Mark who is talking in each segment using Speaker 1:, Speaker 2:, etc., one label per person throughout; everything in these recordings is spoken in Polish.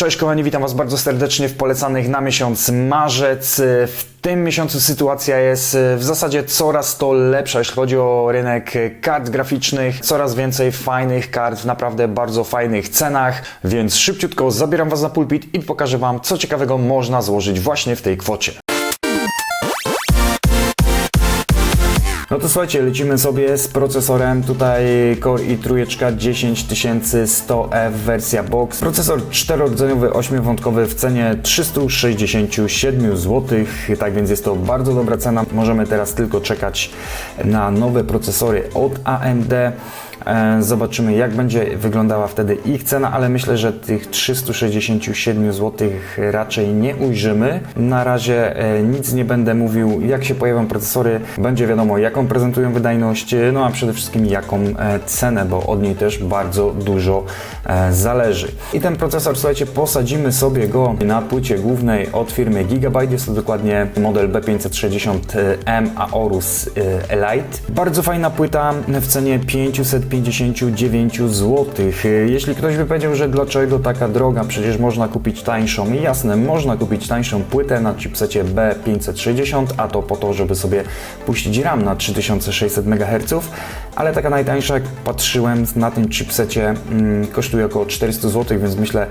Speaker 1: Cześć kochani, witam Was bardzo serdecznie w polecanych na miesiąc marzec. W tym miesiącu sytuacja jest w zasadzie coraz to lepsza, jeśli chodzi o rynek kart graficznych. Coraz więcej fajnych kart w naprawdę bardzo fajnych cenach, więc szybciutko zabieram Was na pulpit i pokażę Wam, co ciekawego można złożyć właśnie w tej kwocie. No to słuchajcie, lecimy sobie z procesorem. Tutaj Core i trójeczka 10100F wersja box. Procesor czterordzeniowy, 8-wątkowy w cenie 367 zł. Tak więc jest to bardzo dobra cena. Możemy teraz tylko czekać na nowe procesory od AMD. E, Zobaczymy, jak będzie wyglądała wtedy ich cena, ale myślę, że tych 367 zł raczej nie ujrzymy. Na razie e, nic nie będę mówił, jak się pojawią procesory, będzie wiadomo, jaką prezentują wydajność, no a przede wszystkim jaką e, cenę, bo od niej też bardzo dużo zależy. I ten procesor, słuchajcie, posadzimy sobie go na płycie głównej od firmy Gigabyte. Jest to dokładnie model B560M Aorus Elite. Bardzo fajna płyta w cenie 500 59 zł. Jeśli ktoś by powiedział, że dlaczego taka droga, przecież można kupić tańszą. I jasne, można kupić tańszą płytę na chipsecie B560, a to po to, żeby sobie puścić RAM na 3600 MHz, ale taka najtańsza, jak patrzyłem na tym chipsecie, mm, kosztuje około 400 zł, więc myślę,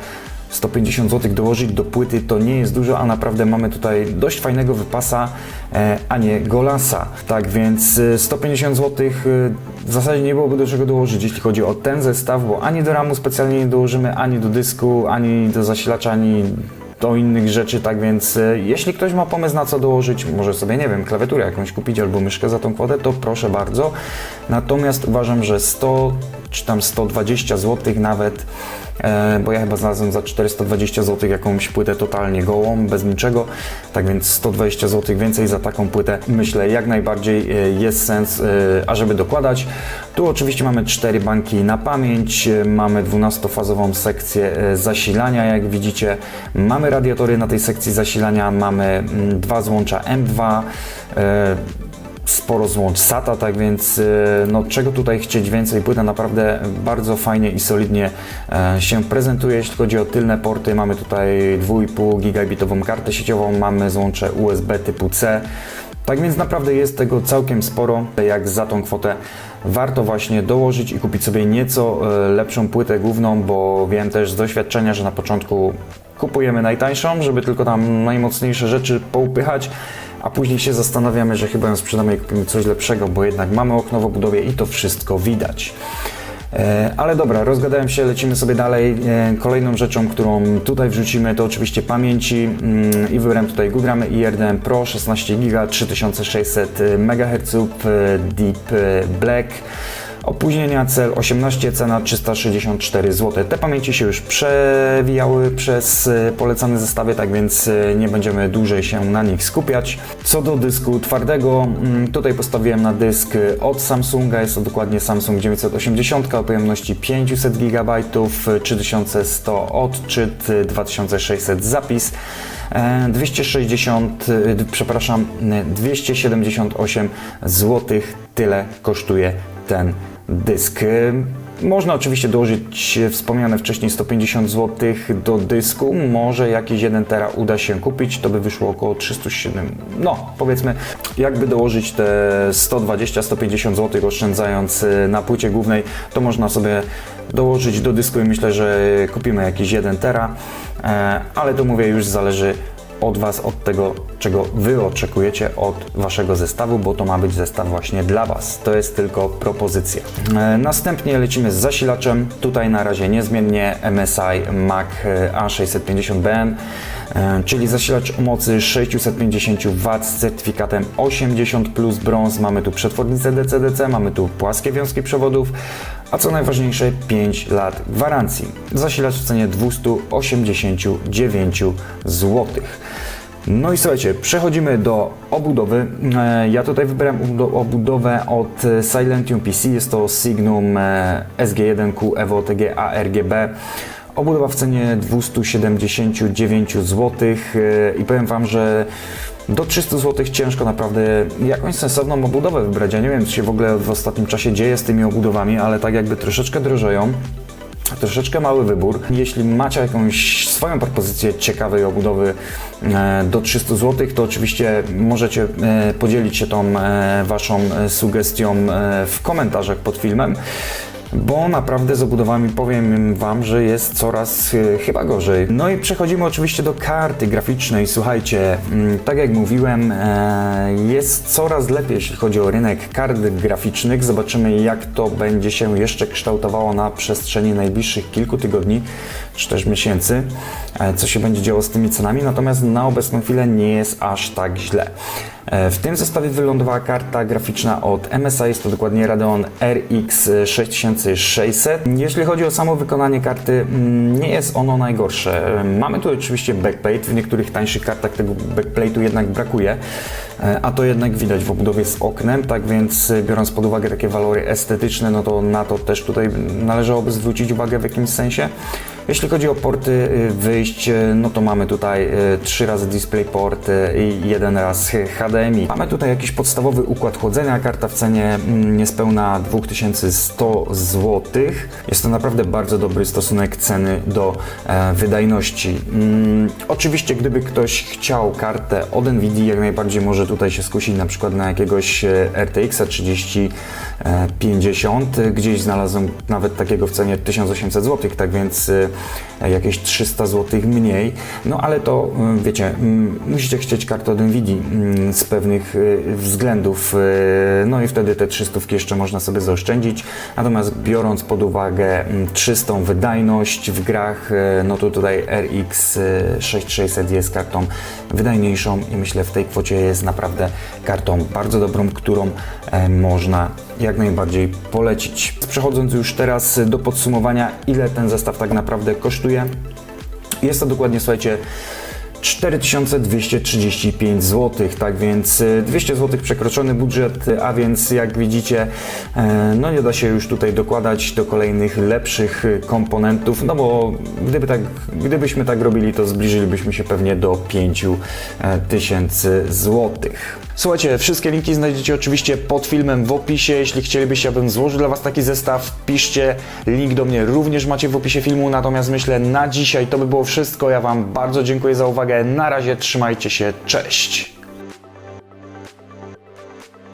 Speaker 1: 150 zł dołożyć do płyty to nie jest dużo, a naprawdę mamy tutaj dość fajnego wypasa, e, a nie golasa. Tak więc e, 150 zł e, w zasadzie nie byłoby do czego dołożyć, jeśli chodzi o ten zestaw, bo ani do ramu specjalnie nie dołożymy, ani do dysku, ani do zasilacza, ani do innych rzeczy, tak więc e, jeśli ktoś ma pomysł na co dołożyć, może sobie, nie wiem, klawiaturę jakąś kupić albo myszkę za tą kwotę, to proszę bardzo. Natomiast uważam, że 100 czy tam 120 zł nawet, e, bo ja chyba znalazłem za 420 zł jakąś płytę totalnie gołą, bez niczego, tak więc 120 zł więcej za taką płytę, myślę jak najbardziej e, jest sens, e, ażeby dokładać. Tu oczywiście mamy cztery banki na pamięć, mamy 12-fazową sekcję zasilania, jak widzicie, mamy radiatory na tej sekcji zasilania, mamy mm, dwa złącza M2, e, sporo złącz SATA, tak więc e, no, czego tutaj chcieć więcej? Płyta naprawdę bardzo fajnie i solidnie e, się prezentuje. Jeśli chodzi o tylne porty, mamy tutaj 2,5 gigabitową kartę sieciową, mamy złącze USB typu C. Tak więc naprawdę jest tego całkiem sporo, jak za tą kwotę warto właśnie dołożyć i kupić sobie nieco e, lepszą płytę główną, bo wiem też z doświadczenia, że na początku kupujemy najtańszą, żeby tylko tam najmocniejsze rzeczy poupychać, a później się zastanawiamy, że chyba ją sprzedamy i kupimy coś lepszego, bo jednak mamy okno w obudowie i to wszystko widać. E, Ale dobra, rozgadałem się, lecimy sobie dalej. E, Kolejną rzeczą, którą tutaj wrzucimy, to oczywiście pamięci mm, i wybrałem tutaj Google Ramy IRDM Pro 16 GB 3600 MHz Deep e, Black. Opóźnienia cel 18, cena 364 zł. Te pamięci się już przewijały przez e, polecane zestawy, tak więc e, nie będziemy dłużej się na nich skupiać. Co do dysku twardego, mm, tutaj postawiłem na dysk od Samsunga, jest to dokładnie Samsung 980 o pojemności 500 GB, 3100 odczyt, 2600 zapis. E, 260, e, przepraszam, e, 278 zł. Tyle kosztuje ten dysk. Można oczywiście dołożyć wspomniane wcześniej 150 zł do dysku. Może jakiś 1 tera uda się kupić, to by wyszło około 307. No, powiedzmy, jakby dołożyć te 120-150 zł oszczędzając e, na płycie głównej, to można sobie dołożyć do dysku i myślę, że kupimy jakiś 1 tera, e, ale to mówię już zależy od Was, od tego, czego Wy oczekujecie od Waszego zestawu, bo to ma być zestaw właśnie dla Was. To jest tylko propozycja. E, Następnie lecimy z zasilaczem. Tutaj na razie niezmiennie MSI Mac e, A650BM, e, czyli zasilacz o mocy 650 W z certyfikatem 80 plus brąz. Mamy tu przetwornicę DC-DC, mamy tu płaskie wiązki przewodów, a co najważniejsze 5 lat gwarancji. Zasilacz w cenie 289 zł. No i słuchajcie, przechodzimy do obudowy. E, Ja tutaj wybrałem obudo- obudowę od e, Silentium PC. Jest to Signum e, SG1Q Evo TG ARGB. Obudowa w cenie 279 zł i powiem Wam, że do 300 zł ciężko naprawdę jakąś sensowną obudowę wybrać. Ja nie wiem, co się w ogóle w ostatnim czasie dzieje z tymi obudowami, ale tak jakby troszeczkę drożeją. troszeczkę mały wybór. Jeśli macie jakąś swoją propozycję ciekawej obudowy e, do 300 zł, to oczywiście możecie e, podzielić się tą e, Waszą sugestią w komentarzach pod filmem. Bo naprawdę z obudowami powiem Wam, że jest coraz e, chyba gorzej. No i przechodzimy oczywiście do karty graficznej. Słuchajcie, mm, tak jak mówiłem, e, jest coraz lepiej, jeśli chodzi o rynek kart graficznych. Zobaczymy, jak to będzie się jeszcze kształtowało na przestrzeni najbliższych kilku tygodni czy też miesięcy, e, co się będzie działo z tymi cenami. Natomiast na obecną chwilę nie jest aż tak źle. E, W tym zestawie wylądowała karta graficzna od MSI, jest to dokładnie Radeon RX 6600. Jeśli chodzi o samo wykonanie karty, mm, nie jest ono najgorsze. E, Mamy tu oczywiście backplate, w niektórych tańszych kartach tego backplate'u jednak brakuje, a to jednak widać w obudowie z oknem, tak więc biorąc pod uwagę takie walory estetyczne, no to na to też tutaj należałoby zwrócić uwagę w jakimś sensie. Jeśli chodzi o porty y, wyjść, y, no to mamy tutaj y, trzy razy DisplayPort i jeden raz HDMI. Mamy tutaj jakiś podstawowy układ chłodzenia, karta w cenie mm, niespełna 2100 zł. Jest to naprawdę bardzo dobry stosunek ceny do e, wydajności. Mm, oczywiście, gdyby ktoś chciał kartę od NVIDIA, jak najbardziej może tutaj się skusić na przykład na jakiegoś e, RTX 3050. Gdzieś znalazłem nawet takiego w cenie 1800 zł, tak więc e, jakieś 300 zł mniej. No ale to e, wiecie, mm, musicie chcieć kartę od NVIDIA mm, z pewnych e, względów. e, No i wtedy te 300 jeszcze można sobie zaoszczędzić. Natomiast biorąc pod uwagę mm, czystą wydajność w grach, e, no to tutaj RX 6600 jest kartą wydajniejszą i myślę w tej kwocie jest naprawdę kartą bardzo dobrą, którą e, można jak najbardziej polecić. Przechodząc już teraz do podsumowania, ile ten zestaw tak naprawdę kosztuje. Jest to dokładnie, słuchajcie, 4235 zł, tak więc y, 200 zł przekroczony budżet, a więc jak widzicie, e, no nie da się już tutaj dokładać do kolejnych lepszych komponentów, no bo gdyby tak, gdybyśmy tak robili, to zbliżylibyśmy się pewnie do 5000 złotych. Słuchajcie, wszystkie linki znajdziecie oczywiście pod filmem w opisie. Jeśli chcielibyście, abym złożył dla Was taki zestaw, piszcie. Link do mnie również macie w opisie filmu. Natomiast myślę, na dzisiaj to by było wszystko. Ja Wam bardzo dziękuję za uwagę. Na razie, trzymajcie się. Cześć!